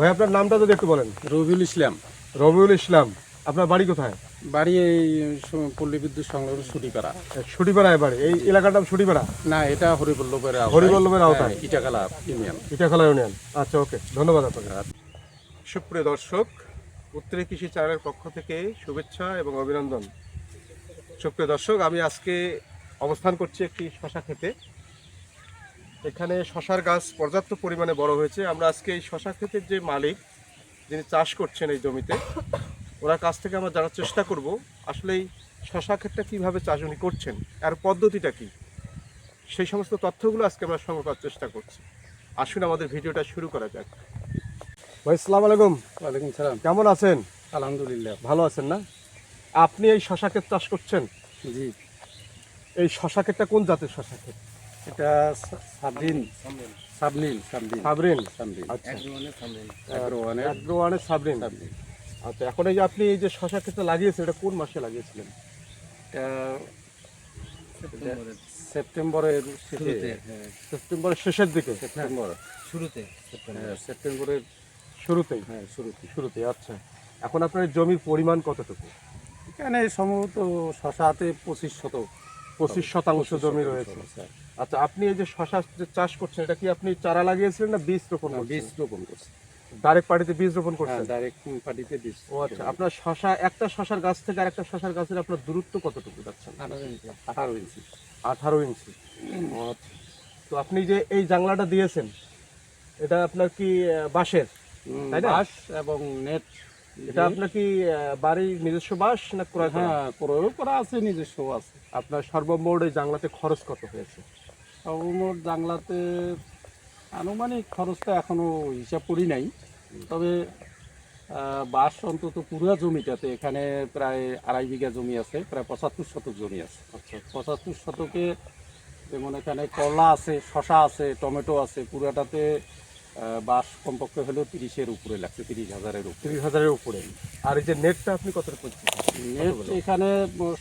ভাই আপনার নামটা যদি একটু বলেন। রবিউল ইসলাম। রবিউল ইসলাম আপনার বাড়ি কোথায়? বাড়ি এই পল্লী বিদ্যুৎ সংলগ্ন সুটিপাড়া। সুটিপাড়ায় বাড়ি। এই এলাকার নাম সুটিপাড়া? না এটা হরিবল্লভের। হরিবল্লভের আওতায়। হ্যাঁ, ইটাখালা ইউনিয়ন। ইটাখলা ইউনিয়ন। আচ্ছা ওকে। ধন্যবাদ আপনাকে। সুপ্রিয় দর্শক উত্তরে কৃষি চ্যানেলের পক্ষ থেকে শুভেচ্ছা এবং অভিনন্দন। সুপ্রিয় দর্শক আমি আজকে অবস্থান করছি একটি শশা খেতে এখানে শশার গাছ পর্যাপ্ত পরিমাণে বড় হয়েছে। আমরা আজকে এই শশা ক্ষেতের যে মালিক যিনি চাষ করছেন এই জমিতে ওনার কাছ থেকে আমরা জানার চেষ্টা করব আসলে এই শশা ক্ষেতটা কীভাবে চাষ উনি করছেন আর পদ্ধতিটা কী? সেই সমস্ত তথ্যগুলো আজকে আমরা সংগ্রহ করার চেষ্টা করছি। আসুন আমাদের ভিডিওটা শুরু করা যাক। ভাই সালাম আলাইকুম। ওয়ালাইকুম সালাম। কেমন আছেন? আলহামদুলিল্লাহ। ভালো আছেন না? আপনি এই শশা ক্ষেত চাষ করছেন? জি। এই শশা ক্ষেতটা কোন জাতের শশা ক্ষেত? এটা সাবরিন সাবনীল সাবরিন সাবরিন সাবরিন আচ্ছা। অ্যাগ্রোওয়ানের সাবরিন সাবরিন আচ্ছা এখন এই যে আপনি এই যে শশা ক্ষেতটা লাগিয়েছেন এটা কোন মাসে লাগিয়েছিলেন? এটা সেপ্টেম্বরের। শেষে। হ্যাঁ, সেপ্টেম্বরের শেষের দিকে? সেপ্টেম্বর। শুরুতে হ্যাঁ, সেপ্টেম্বরের শুরুতেই হ্যাঁ শুরুতে। শুরুতেই আচ্ছা। এখন আপনার জমির পরিমাণ কতটুকু? এখানে সম্ভবত শশাতে পঁচিশ শতক। পঁচিশ শতাংশ জমি রয়েছে। আছে। আচ্ছা আপনি এই যে শশা চাষ করছেন এটা কি আপনি চারা লাগিয়েছিলেন না বীজ রোপণ করছেন বীজ রোপণ করছে। ডাইরেক্ট পার্টিতে বীজ রোপণ হ্যাঁ করছেন ডাইরেক্ট পার্টিতে বীজ ও আচ্ছা আপনার শশা একটা শশার গাছ থেকে আরেকটা শশার গাছের আপনার দূরত্ব কতটুকু যাচ্ছেন? আঠারো ইঞ্চি আঠারো ইঞ্চি। আচ্ছা। তো আপনি যে এই জাংলাটা দিয়েছেন এটা আপনার কি বাঁশের? তাই না? বাঁশ এবং নেট। এটা আপনার কি বাড়ির নিজস্ব বাঁশ না? হ্যাঁ ক্রয় করা আছে নিজস্ব আছে। আপনার সর্বমোট এই জাংলাতে খরচ কত হয়েছে? সর্বমোট জাংলাতে আনুমানিক খরচটা এখনও হিসাব করি নাই। তবে বাস অন্তত পুরা জমিটাতে এখানে প্রায় আড়াই বিঘা জমি আছে প্রায় পঁচাত্তর শতক জমি আছে। আচ্ছা পঁচাত্তর শতকে যেমন এখানে করলা আছে শশা আছে টমেটো আছে পুরাটাতে আহ, বাঁশ কমপক্ষে হলেও তিরিশের উপরে লাগছে তিরিশ হাজারের উপরে। তিরিশ হাজারের উপরে। আর এই যে নেটটা আপনি কত নেট এখানে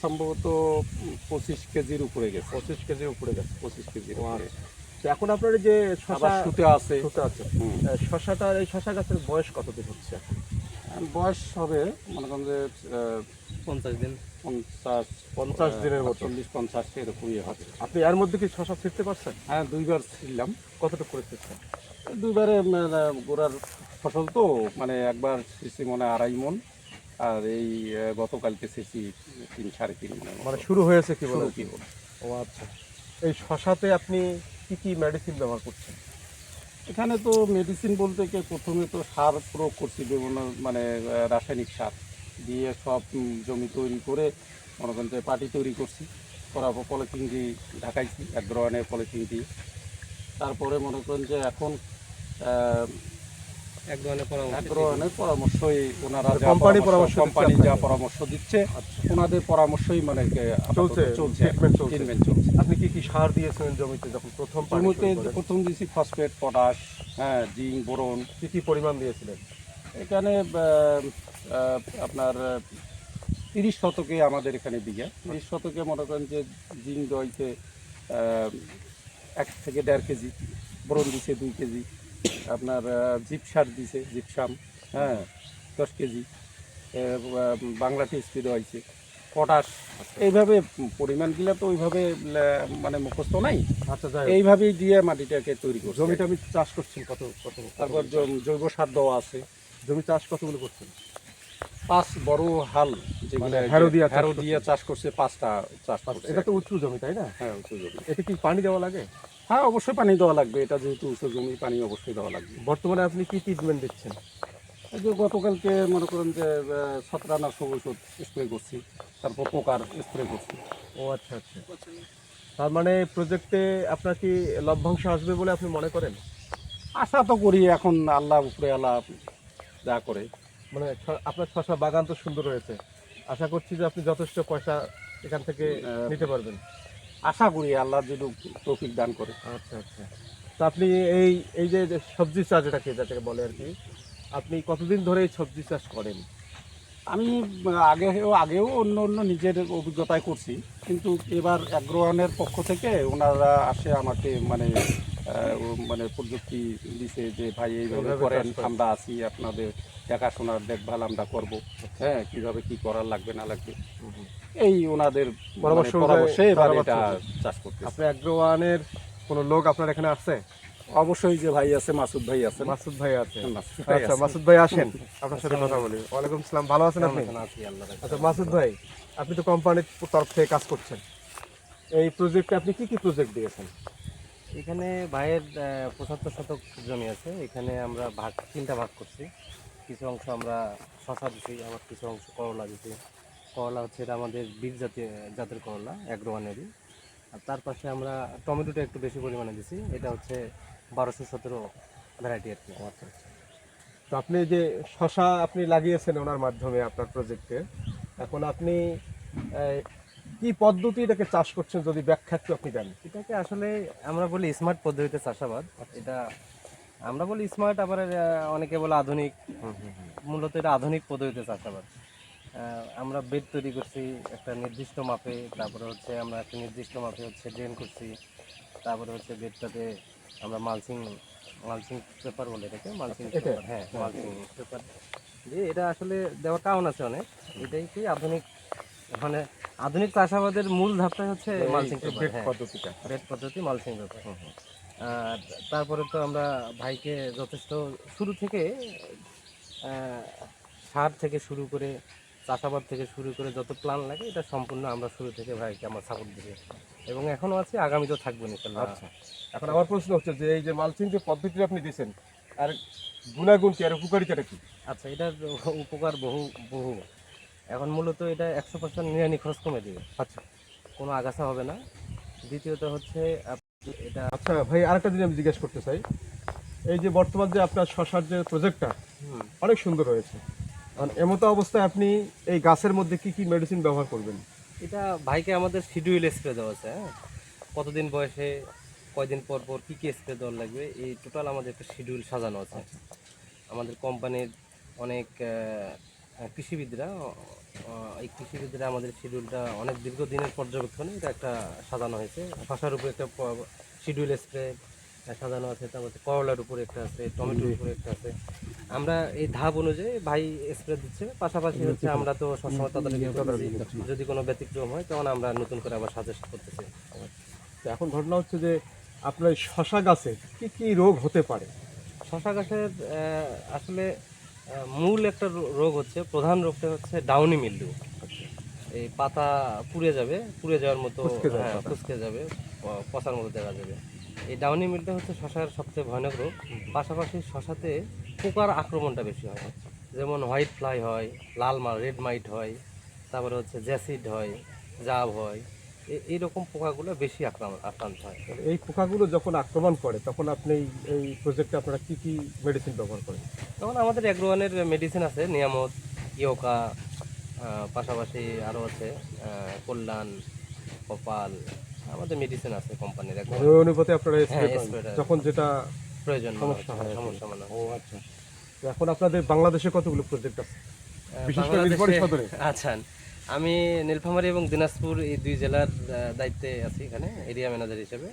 সম্ভবত পঁচিশ কেজির উপরে গেছে। পঁচিশ কেজির উপরে গেছে পঁচিশ কেজির উপরে। এখন আপনার যে শশা সুতে আছে। আছে। শশাটার এই শশা গাছের বয়স কতদিন হচ্ছে? বয়স হবে মনে করেন যে আহ, পঞ্চাশ দিন। পঞ্চাশ পঞ্চাশ দিনের মতো। চল্লিশ পঞ্চাশ এরকমই হবে। আপনি এর মধ্যে কি শশা ছিটতে পারছেন? হ্যাঁ দুইবার ছিলাম কতটুকু করে ছিটছেন দুইবারে মানে, গোড়ার ফসল তো মানে একবার ছিঁচি মনে আড়াই মন আর এই গতকালকে ছিঁচি তিন সাড়ে তিন মনে মানে শুরু হয়েছে কি বলে? কি বলে। ও আচ্ছা। এই শশাতে আপনি কি কি মেডিসিন ব্যবহার করছেন? এখানে তো মেডিসিন বলতে কি প্রথমে তো সার প্রয়োগ করছি বিভিন্ন মানে রাসায়নিক সার দিয়ে সব জমি তৈরি করে মনে করেন যে পাটি তৈরি করছি করার পর পলিথিন দিয়ে ঢাকাইছি এক ধরনের পলিথিন দিয়ে। তারপরে মনে করেন যে এখন এক ধরনের পরামর্শ এক ধরনের পরামর্শই ওনারা কোম্পানি পরামর্শ দিচ্ছে কোম্পানি যা পরামর্শ দিচ্ছে ওনাদের পরামর্শই মানে চলছে, চলছে। ট্রিটমেন্ট চলছে। আপনি কি কি সার দিয়েছিলেন জমিতে যখন প্রথম জমিতে প্রথম দিয়েছি ফসফেট পটাশ হ্যাঁ জিঙ্ক বোরন। কি কি পরিমাণ দিয়েছিলেন? এখানে আপনার তিরিশ শতকে আমাদের এখানে বিঘা তিরিশ শতকে মনে করেন যে জিঙ্ক দইতে এক থেকে দেড় কেজি বোরন দিছে দুই কেজি। আপনার জিপসার দিছে জিপসাম হ্যাঁ দশ কেজি বাংলা টেস্টি হয়েছে। পটাশ এইভাবে পরিমাণগুলো তো ওইভাবে মানে মুখস্থ নাই। আচ্ছা এইভাবেই দিয়ে মাটিটাকে তৈরি করছে। জমিটা আমি চাষ করছেন কত কত তারপর জৈব সার দেওয়া আছে। জমি চাষ কতগুলো করছেন? পাঁচ বড় হাল যেগুলো মানে চাষ করছে। দিয়ে চাষ করছে পাঁচটা চাষ এটা তো উঁচু জমি তাই না? হ্যাঁ উঁচু জমি। এতে কি পানি দেওয়া লাগে? হ্যাঁ অবশ্যই পানি দেওয়া লাগবে। এটা যেহেতু উঁচু জমি পানি অবশ্যই দেওয়া লাগবে। বর্তমানে আপনি কি ট্রিটমেন্ট দিচ্ছেন? এই যে গতকালকে মনে করেন যে সব ওষুধ স্প্রে করছি তারপর পোকার স্প্রে করছি। ও আচ্ছা আচ্ছা। তার মানে প্রজেক্টে আপনার কি লভ্যাংশ আসবে বলে আপনি মনে করেন? আশা তো করি এখন আল্লাহ উপরে আল্লাহ যা করে। মানে ছ- আপনার শশা বাগান তো সুন্দর হয়েছে। আশা করছি যে আপনি যথেষ্ট পয়সা এখান থেকে নিতে পারবেন। আশা করি আল্লাহ যদি তৌফিক দান করে। আচ্ছা আচ্ছা। তা আপনি এই এই যে সবজি চাষ যেটাকে যেটাকে বলে আর কি আপনি কতদিন ধরে এই সবজি চাষ করেন? আমি আগে আগেও অন্য অন্য নিজের অভিজ্ঞতায় করছি কিন্তু এবার অ্যাগ্রোয়ানের পক্ষ থেকে ওনারা আসে আমাকে মানে মানে প্রযুক্তি দিছে যে ভাই এইভাবে করেন আমরা আছি আপনাদের দেখাশোনার দেখভাল আমরা করব। হ্যাঁ কীভাবে কি করার লাগবে না লাগবে? এই ওনাদের পরামর্শ মানে পরামর্শে এবার এটা চাষ করতে আপনি অ্যাগ্রোওয়ানের কোনো লোক আপনার এখানে আছে? অবশ্যই যে ভাই আছে মাসুদ ভাই আছে। মাসুদ ভাই আছে। আচ্ছা মাসুদ ভাই আসেন। আপনার সাথে কথা বলি। ওয়ালাইকুম সালাম ভালো আছেন আপনি? আচ্ছা মাসুদ ভাই আপনি তো কোম্পানির তরফ থেকে কাজ করছেন। এই প্রজেক্টে আপনি কি কি প্রজেক্ট দিয়েছেন? এখানে ভাইয়ের পঁচাত্তর শতক জমি আছে। এখানে আমরা ভাগ তিনটা ভাগ করছি। কিছু অংশ আমরা শশা দিছি আবার কিছু অংশ করলা দিছি। করলা হচ্ছে এটা আমাদের বীজ জাতীয় জাতের করলা অ্যাগ্রোয়ানেরই আর তার পাশে আমরা টমেটোটা একটু বেশি পরিমাণে দিছি। এটা হচ্ছে বারোশো সতেরো ভ্যারাইটি আর কি। আচ্ছা তো আপনি যে শশা আপনি লাগিয়েছেন ওনার মাধ্যমে আপনার প্রজেক্টে এখন আপনি কি পদ্ধতি এটাকে চাষ করছেন যদি ব্যাখ্যা একটু আপনি দেন? এটাকে আসলে আমরা বলি স্মার্ট পদ্ধতিতে চাষাবাদ। এটা আমরা বলি স্মার্ট আবার অনেকে বলে আধুনিক। মূলত এটা আধুনিক পদ্ধতিতে চাষাবাদ। আমরা বেড তৈরি করছি একটা নির্দিষ্ট মাপে তারপরে হচ্ছে আমরা একটা নির্দিষ্ট মাপে হচ্ছে ড্রেন করছি তারপরে হচ্ছে বেডটাতে আমরা মালচিং মালচিং পেপার বলে এটাকে এটা? পেপার হ্যাঁ মালচিং পেপার দিয়ে এটা আসলে দেওয়ার কারণ আছে অনেক এটাই কি আধুনিক মানে আধুনিক চাষাবাদের মূল ধাপটা হচ্ছে মালচিং এই পেপার হ্যাঁ। পদ্ধতিটা। বেড পদ্ধতি মালচিং পেপার আর তারপরে তো আমরা ভাইকে যথেষ্ট শুরু থেকে সার থেকে শুরু করে চাষাবাদ থেকে শুরু করে যত প্ল্যান লাগে এটা সম্পূর্ণ আমরা শুরু থেকে ভাইকে আমরা সাপোর্ট দিই এবং এখনও আছে আগামীতেও থাকব ইনশাল্লাহ। আচ্ছা। এখন আমার প্রশ্ন হচ্ছে যে এই যে মালচিং যে পদ্ধতিটা আপনি দিয়েছেন আর গুণাগুণ কি আর উপকারিতাটা কি? আচ্ছা এটার উপকার বহু বহু। এখন মূলত এটা একশো পার্সেন্ট নিরানি খরচ কমে দেবে। আচ্ছা। কোনো আগাছা হবে না। দ্বিতীয়ত হচ্ছে এটা আচ্ছা ভাই আরেকটা জিনিস আমি জিজ্ঞেস করতে চাই। এই যে বর্তমান যে আপনার শশার যে প্রজেক্টটা অনেক সুন্দর হয়েছে। কারণ এমতো অবস্থায় আপনি এই গাছের মধ্যে কি কি মেডিসিন ব্যবহার করবেন? এটা ভাইকে আমাদের শিডিউল স্প্রে দেওয়া আছে হ্যাঁ? কতদিন বয়সে কয়দিন পর পর কী কী স্প্রে দেওয়ার লাগবে এই টোটাল আমাদের একটা শিডিউল সাজানো আছে। আমাদের কোম্পানির অনেক কৃষিবিদরা এই কৃষিবিদরা আমাদের শিডিউলটা অনেক দীর্ঘদিনের পর্যবেক্ষণে এটা একটা সাজানো হয়েছে। শশার উপরে একটা শিডিউল স্প্রে সাজানো আছে তারপর করলার উপরে একটা আছে টমেটোর উপরে একটা আছে। আমরা এই ধাপ অনুযায়ী ভাই স্প্রে দিচ্ছে পাশাপাশি হচ্ছে আমরা তো সবসময় তদারকি করতেছি যদি কোনো ব্যতিক্রম হয় তখন আমরা নতুন করে আবার সাজেস্ট করতেছি। তো এখন ঘটনা হচ্ছে যে আপনার শশা গাছে কি কি রোগ হতে পারে? শশা গাছের আসলে মূল একটা রোগ হচ্ছে প্রধান রোগটা হচ্ছে ডাউনি মিল্ডু এই পাতা পুড়ে যাবে পুড়ে যাওয়ার মতো যাবে হ্যাঁ যাবে পচার মতো দেখা যাবে। এই ডাউনি মিলটা হচ্ছে শশার সবচেয়ে ভয়ানক রোগ পাশাপাশি শশাতে পোকার আক্রমণটা বেশি হয়। যেমন হোয়াইট ফ্লাই হয় লাল মা রেড মাইট হয় তারপরে হচ্ছে জ্যাসিড হয় জাব হয়। এইরকম পোকাগুলো বেশি আক্রমণ আক্রান্ত হয়। এই পোকাগুলো যখন আক্রমণ করে তখন আপনি এই- এই প্রজেক্টে আপনারা কী কী মেডিসিন ব্যবহার করেন? তখন আমাদের অ্যাগ্রোয়ানের মেডিসিন আছে নিয়ামত ইয়োকা পাশাপাশি আরও আছে কল্যাণ কপাল আমাদের মেডিসিন আছে কোম্পানির একদম ওই অনুপাতে আপনারা স্প্রে হ্যাঁ, করেন যখন যেটা প্রয়োজন মনে সমস্যা হয় আর কি। সমস্যা মনে হয়। ও আচ্ছা। তো এখন আপনাদের বাংলাদেশে কতগুলো প্রজেক্ট আছে? আহ, বিশেষ করে নীলফামারী সদরে? আচ্ছা আমি নীলফামারী এবং দিনাজপুর এই দুই জেলার আহ, দায়িত্বে আছি এখানে এরিয়া ম্যানেজার হিসেবে।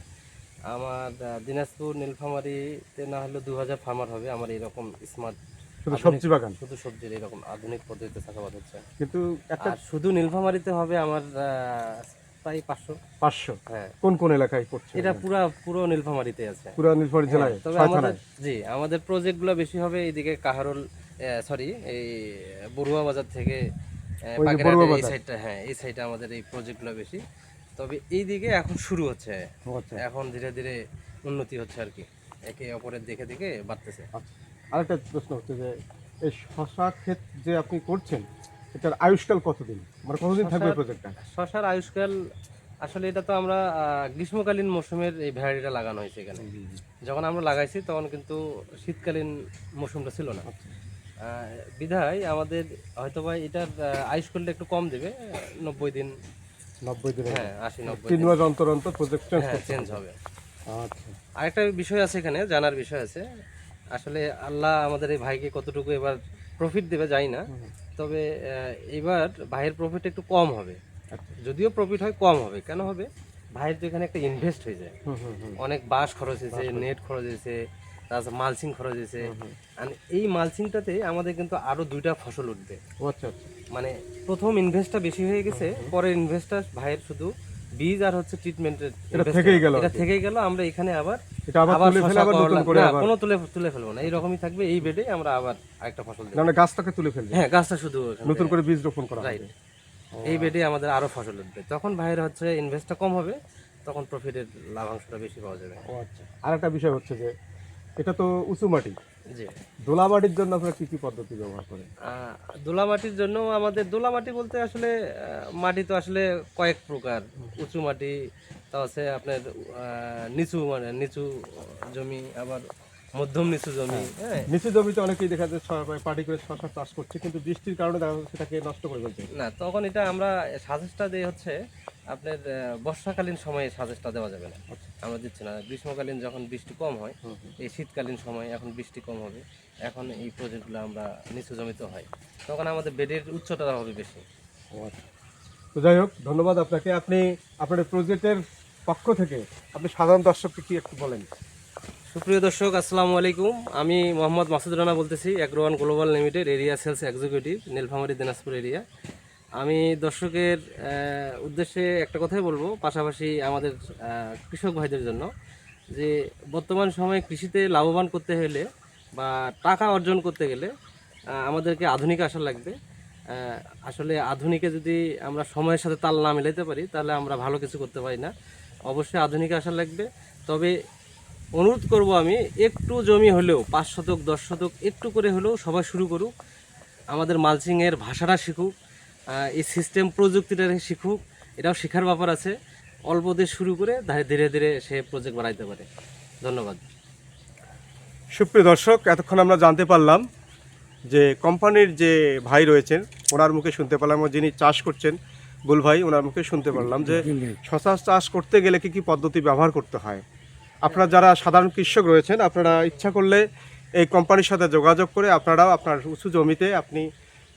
আমার আহ, দিনাজপুর নীলফামারীতে না হলে দু হাজার ফার্মার হবে আমার এরকম স্মার্ট শুধু সবজি বাগান? শুধু সবজির এরকম আধুনিক পদ্ধতিতে চাষাবাদ হচ্ছে। কিন্তু একটা আর শুধু নীলফামারীতে হবে আমার আহ, প্রায় পাঁচশো। পাঁচশো? হ্যাঁ। কোন কোন এলাকায় পড়ছে এটা পুরা পুরো নীলফামারীতে আছে। পুরা নীলফামারী জেলায়? হ্যাঁ, তবে আমাদের জি আমাদের প্রজেক্টগুলো বেশি হবে এইদিকে কাহারোল সরি এই বড়ুয়া বাজার থেকে এই সাইডটা হ্যাঁ এই সাইডে আমাদের এই প্রজেক্টগুলো বেশি। তবে এই দিকে এখন শুরু হচ্ছে। আচ্ছা। এখন ধীরে ধীরে উন্নতি হচ্ছে আর কি। একে অপরের দেখে দেখে বাড়তেছে। আচ্ছা। আরেকটা প্রশ্ন হচ্ছে যে এই শশা ক্ষেত যে আপনি করছেন এটার আয়ুষ্কাল কতদিন? মানে কতদিন থাকবে প্রজেক্টটা শশার আয়ুষ্কাল আসলে এটা তো আমরা গ্রীষ্মকালীন মৌসুমের এই ভ্যারাইটিটা লাগানো হয়েছে এখানে। যখন আমরা লাগাইছি তখন কিন্তু শীতকালীন মৌসুমটা ছিল না। আচ্ছা। বিধায় আমাদের হয়তোবা এটার আহ, আয়ুষ্কালটা একটু কম দেবে নব্বই দিন। নব্বই দিনে হ্যাঁ আশি নব্বই তিন মাস অন্তর অন্তর প্রজেক্ট চেঞ্জ হ্যাঁ চেঞ্জ হবে। আচ্ছা। আরেকটা বিষয় আছে এখানে জানার বিষয় আছে। আসলে আল্লাহ আমাদের এই ভাইকে কতটুকু এবার প্রফিট দেবে জানি না। তবে এবার ভাইয়ের প্রফিট একটু কম হবে। আচ্ছা। যদিও প্রফিট হয় কম হবে। কেন হবে? ভাইয়ের তো এখানে একটা ইনভেস্ট হয়ে যায়। অনেক বাস খরচ হয়েছে নেট খরচ। হয়েছে তারপর মালসিং খরচ হয়েছে। আর এই মালসিংটাতে আমাদের কিন্তু আরও দুইটা ফসল উঠবে। আচ্ছা আচ্ছা। মানে প্রথম ইনভেস্টটা বেশি হয়ে গেছে পরের ইনভেস্টটা ভাইয়ের শুধু বীজ আর হচ্ছে ট্রিটমেন্টের এটা থেকেই গেল এটা থেকেই গেল আমরা এখানে আবার এটা আবার তুলে ফেলে আবার নতুন করে আবার। কোনো তুলে তুলে ফেলব না এইরকমই থাকবে এই বেডে আমরা আবার আরেকটা ফসল দেবো। না না গাছটাকে তুলে ফেলবে। হ্যাঁ গাছটা শুধু নতুন করে বীজ রোপণ করা রাইট এই বেডে আমাদের আরও ফসল উঠবে। তখন ভাইয়ের হচ্ছে ইনভেস্টটা কম হবে তখন প্রফিটের লাভাংশটা বেশি পাওয়া যাবে। ও আচ্ছা। আর একটা বিষয় হচ্ছে যে এটা তো উঁচু মাটি। জি। দোলা মাটির জন্য আপনারা কি কি পদ্ধতি ব্যবহার করেন? আহ, দোলা মাটির জন্য আমাদের দোলা মাটি বলতে আসলে মাটি তো আসলে কয়েক প্রকার। উঁচু মাটি তা আছে আপনার নিচু মানে নিচু জমি আবার মধ্যম নিচু জমি হ্যাঁ। নিচু জমিতে অনেকেই দেখা যায় পাটি করে শশা চাষ করছে কিন্তু বৃষ্টির কারণে দেখা যাচ্ছে সেটাকে নষ্ট করে ফেলছে। না তখন এটা আমরা সাজেস্টটা দিয়ে হচ্ছে আপনার বর্ষাকালীন সময়ে সাজেস্টটা দেওয়া যাবে না। আমরা দিচ্ছি না। গ্রীষ্মকালীন যখন বৃষ্টি কম হয় এই শীতকালীন সময় এখন বৃষ্টি কম হবে। এখন এই প্রজেক্টগুলো আমরা নিচু জমিতে হয়। তখন আমাদের বেডের উচ্চতা হবে বেশি। আচ্ছা। তো যাই হোক ধন্যবাদ আপনাকে। আপনি আপনার প্রজেক্টের পক্ষ থেকে আপনি সাধারণ দর্শককে কি একটু বলেন? সুপ্রিয় দর্শক আসসালামু আলাইকুম। আমি মোহাম্মদ মাসুদ রানা বলতেছি Agrowan global limited area sales executive Nilphamari Dinajpur area. আমি দর্শকের উদ্দেশ্যে একটা কথাই বলব, পাশাপাশি আমাদের কৃষক ভাইদের জন্য, যে বর্তমান সময়ে কৃষিতে লাভবান করতে হলে বা টাকা অর্জন করতে গেলে আমাদেরকে আধুনিক আসা লাগবে। আসলে আধুনিকে যদি আমরা সময়ের সাথে তাল না মিলাইতে পারি, তাহলে আমরা ভালো কিছু করতে পারি না। অবশ্যই আধুনিক আসা লাগবে। তবে অনুরোধ করব আমি, একটু জমি হলেও, পাঁচ শতক, দশ শতক, একটু করে হলেও সবাই শুরু করুক, আমাদের মালচিংয়ের ভাষাটা শিখুক এই সিস্টেম প্রযুক্তিটা শিখুক, এটাও শেখার ব্যাপার আছে। অল্প দিয়ে শুরু করে ধীরে ধীরে সে প্রজেক্ট বাড়াইতে পারে। ধন্যবাদ। সুপ্রিয় দর্শক, এতক্ষণ আমরা জানতে পারলাম যে কোম্পানির যে ভাই রয়েছেন, ওনার মুখে শুনতে পারলাম যিনি চাষ করছেন বুল ভাই, ওনার মুখে শুনতে পারলাম যে শশা চাষ করতে গেলে কি কি পদ্ধতি ব্যবহার করতে হয়? আপনারা যারা সাধারণ কৃষক রয়েছেন, আপনারা ইচ্ছা করলে এই কোম্পানির সাথে যোগাযোগ করে আপনারাও আপনার উঁচু জমিতে আপনি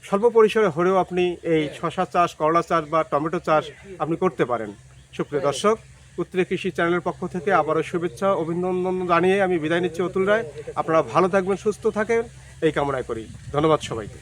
স্বল্প পরিসরে হলেও আপনি এই শশা চাষ করলা চাষ বা টমেটো চাষ আপনি করতে পারেন। সুপ্রিয় দর্শক উত্তরে কৃষি চ্যানেলের পক্ষ থেকে আবারও শুভেচ্ছা অভিনন্দন জানিয়ে আমি বিদায় নিচ্ছি অতুল রায়। আপনারা ভালো থাকবেন সুস্থ থাকেন এই কামনায় করি। ধন্যবাদ সবাইকে।